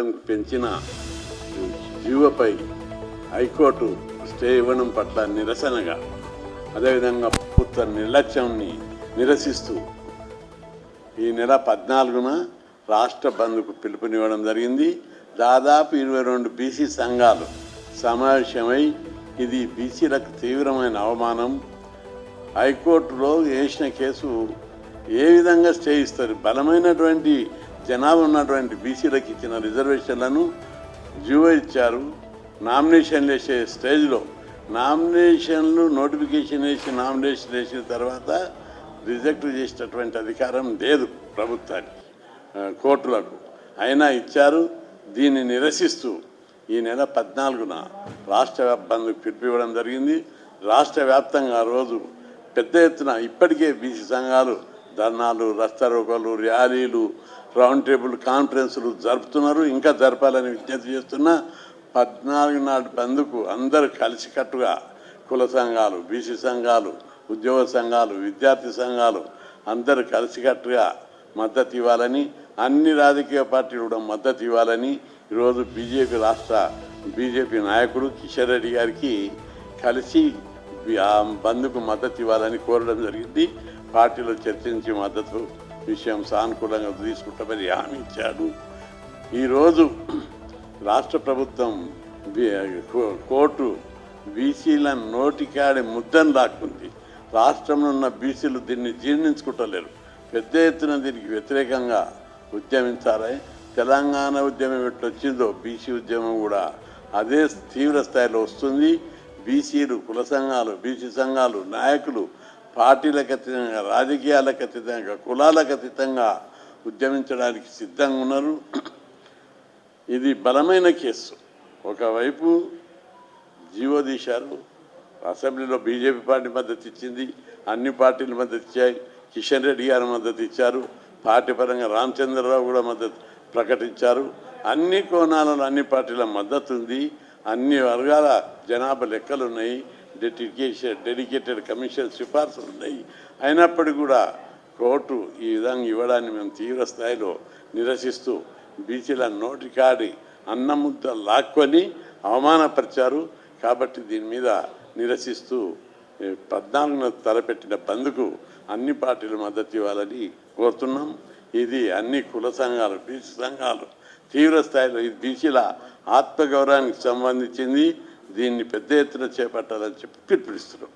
పెంచిన జీవోపై high court stay ఇవ్వడం పట్ల నిరసనగా అదేవిధంగా ప్రభుత్వ నిర్లక్ష్యాన్ని నిరసిస్తూ ఈ నెల పద్నాలుగున రాష్ట్ర బంద్కు పిలుపునివ్వడం జరిగింది. దాదాపు ఇరవై రెండు బీసీ సంఘాలు సమావేశమై ఇది బీసీలకు తీవ్రమైన అవమానం. హైకోర్టులో వేసిన కేసు ఏ విధంగా స్టే ఇస్తారు? బలమైనటువంటి జనాభా ఉన్నటువంటి బీసీలకు ఇచ్చిన రిజర్వేషన్లను జీవో ఇచ్చారు. నామినేషన్ వేసే స్టేజ్లో నామినేషన్లు నోటిఫికేషన్ వేసి నామినేషన్ వేసిన తర్వాత రిజెక్ట్ చేసేటటువంటి అధికారం లేదు ప్రభుత్వానికి కోర్టులకు. అయినా ఇచ్చారు. దీన్ని నిరసిస్తూ ఈ నెల పద్నాలుగున రాష్ట్ర వ్యాప్ బంద్కు పిలిపివ్వడం జరిగింది. రాష్ట్ర వ్యాప్తంగా ఆ రోజు పెద్ద ఎత్తున ఇప్పటికే బీసీ సంఘాలు ధర్నాలు రస్తారోకోలు ర్యాలీలు రౌండ్ టేబుల్ కాన్ఫరెన్సులు జరుపుతున్నారు. ఇంకా జరపాలని విజ్ఞప్తి చేస్తున్నా పద్నాలుగు నాటి బంద్కు అందరూ కలిసికట్టుగా కుల సంఘాలు బీసీ సంఘాలు ఉద్యోగ సంఘాలు విద్యార్థి సంఘాలు అందరూ కలిసికట్టుగా మద్దతు ఇవ్వాలని అన్ని రాజకీయ పార్టీలు కూడా మద్దతు ఇవ్వాలని ఈరోజు బీజేపీ రాష్ట్ర బీజేపీ నాయకుడు కిషన్ రెడ్డి గారికి కలిసి ఆ బంద్కు మద్దతు ఇవ్వాలని కోరడం జరిగింది. పార్టీలో చర్చించి మద్దతు విషయం సానుకూలంగా తీసుకుంటామని హామీ ఇచ్చాడు. ఈరోజు రాష్ట్ర ప్రభుత్వం కోర్టు బీసీల నోటికాడి ముద్దను లాక్కుంది రాష్ట్రంలో ఉన్న బీసీలు దీన్ని జీర్ణించుకుంటలేరు. పెద్ద ఎత్తున దీనికి వ్యతిరేకంగా ఉద్యమించాలి. తెలంగాణ ఉద్యమం ఎట్లా వచ్చిందో బీసీ ఉద్యమం కూడా అదే తీవ్ర స్థాయిలో వస్తుంది. బీసీలు కుల సంఘాలు బీసీ సంఘాలు నాయకులు పార్టీలకు అతీతంగా రాజకీయాలకు అతీతంగా కులాలకు అతీతంగా ఉద్యమించడానికి సిద్ధంగా ఉన్నారు. ఇది బలమైన కేసు. ఒకవైపు జీవో తీశారు అసెంబ్లీలో బీజేపీ పార్టీ మద్దతు ఇచ్చింది అన్ని పార్టీలు మద్దతు ఇచ్చాయి కిషన్ రెడ్డి గారు మద్దతు ఇచ్చారు పార్టీ పరంగా రామచంద్రరావు కూడా మద్దతు ప్రకటించారు. అన్ని కోణాలలో అన్ని పార్టీల మద్దతు ఉంది అన్ని వర్గాల జనాభా లెక్కలు ఉన్నాయి డెడికేషన్ డెడికేటెడ్ కమిషన్ సిఫార్సులు ఉన్నాయి. అయినప్పటికీ కూడా కోర్టు ఈ విధంగా ఇవ్వడాన్ని మేము తీవ్ర స్థాయిలో నిరసిస్తూ బీసీల నోటికాడి అన్నముద్ద లాక్కొని అవమానపరిచారు కాబట్టి దీని మీద నిరసిస్తూ పద్నాలుగున తలపెట్టిన బంద్కు అన్ని పార్టీలు మద్దతు ఇవ్వాలని కోరుతున్నాం. ఇది అన్ని కుల సంఘాలు బీసీ సంఘాలు తీవ్ర స్థాయిలో ఇది బీసీల ఆత్మగౌరవానికి సంబంధించింది. దీన్ని పెద్ద ఎత్తున చేపట్టాలని చెప్పి పిలుపునిస్తున్నాం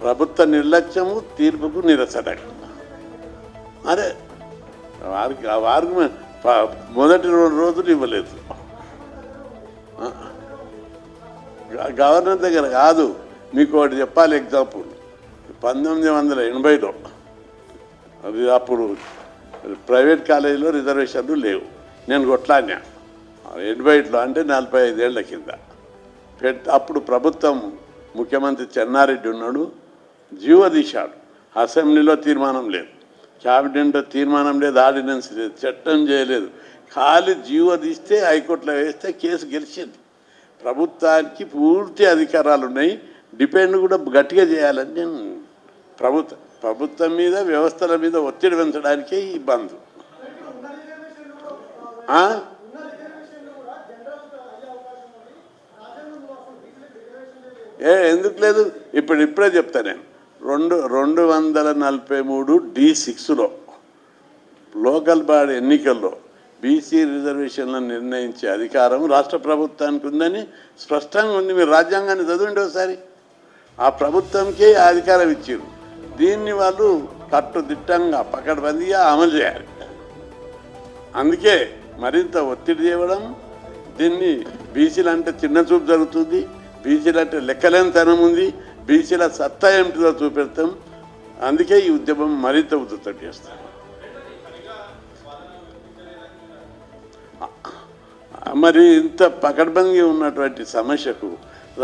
ప్రభుత్వ నిర్లక్ష్యము తీర్పుకు నిరసన అదే వారికి ఆ వారికి మొదటి రెండు రోజులు ఇవ్వలేదు. గవర్నర్ దగ్గర కాదు మీకు ఒకటి చెప్పాలి ఎగ్జాంపుల్ పంతొమ్మిది వందల ఎనభైలో అది అప్పుడు ప్రైవేట్ కాలేజీలో రిజర్వేషన్లు లేవు. నేను కొట్లాడినా. ఎనభైలో అంటే నలభై ఐదేళ్ళ కింద. పెట్ అప్పుడు ప్రభుత్వం ముఖ్యమంత్రి చెన్నారెడ్డి ఉన్నాడు. జీవో తీశాడు. అసెంబ్లీలో తీర్మానం లేదు. క్యాబినెట్లో తీర్మానం లేదు. ఆర్డినెన్స్ లేదు. చట్టం చేయలేదు. ఖాళీ జీవో తీస్తే హైకోర్టులో వేస్తే కేసు గెలిచింది. ప్రభుత్వానికి పూర్తి అధికారాలు ఉన్నాయి డిపెండ్ కూడా గట్టిగా చేయాలని నేను ప్రభుత్వం ప్రభుత్వం మీద వ్యవస్థల మీద ఒత్తిడి పెంచడానికే ఈ బంద్. ఏ ఎందుకు లేదు? ఇప్పుడు ఇప్పుడే చెప్తా నేను. రెండు రెండు వందల నలభై మూడు డి సిక్స్లో లోకల్ బాడీ ఎన్నికల్లో బీసీ రిజర్వేషన్లను నిర్ణయించే అధికారం రాష్ట్ర ప్రభుత్వానికి ఉందని స్పష్టంగా ఉంది. మీరు రాజ్యాంగాన్ని చదవండి ఒకసారి. ఆ ప్రభుత్వంకే అధికారం ఇచ్చారు. దీన్ని వాళ్ళు కట్టుదిట్టంగా పకడ్బందీగా అమలు చేయాలి. అందుకే మరింత ఒత్తిడి చేయడం దీన్ని బీసీలు అంటే చిన్న చూపు జరుగుతుంది బీసీలు అంటే లెక్కలేనితనం ఉంది బీసీల సత్తా ఏమిటిదో చూపెడతాం. అందుకే ఈ ఉద్యమం మరింత ఉధృతం చేస్తాం. మరి ఇంత పకడ్బందీ ఉన్నటువంటి సమస్యకు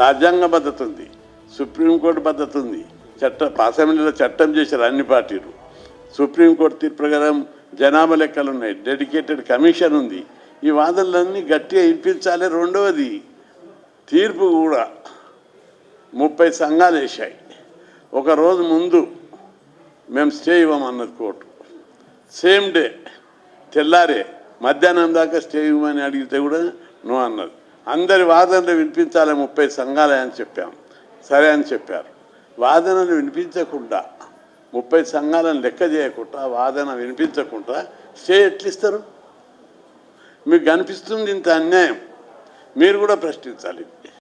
రాజ్యాంగ పద్ధతి ఉంది సుప్రీంకోర్టు పద్ధతి ఉంది చట్టం అసెంబ్లీలో చట్టం చేశారు అన్ని పార్టీలు. సుప్రీంకోర్టు తీర్పు ప్రకారం జనాభా లెక్కలు ఉన్నాయి. డెడికేటెడ్ కమిషన్ ఉంది. ఈ వాదనలన్నీ గట్టిగా ఇప్పించాలి రెండవది తీర్పు కూడా ముప్పై సంఘాలు వేశాయి. ఒకరోజు ముందు మేము స్టే ఇవ్వమన్నది కోర్టు. సేమ్ డే తెల్లారే మధ్యాహ్నం దాకా స్టే ఇవ్వమని అడిగితే కూడా నువ్వు అన్నది అందరి వాదనలు వినిపించాలి ముప్పై సంఘాలే అని చెప్పాం. సరే అని చెప్పారు. వాదనలు వినిపించకుండా ముప్పై సంఘాలను లెక్క చేయకుండా వాదన వినిపించకుండా స్టే ఎట్లిస్తారు? మీకు కనిపిస్తుంది ఇంత అన్యాయం? మీరు కూడా ప్రశ్నించాలి.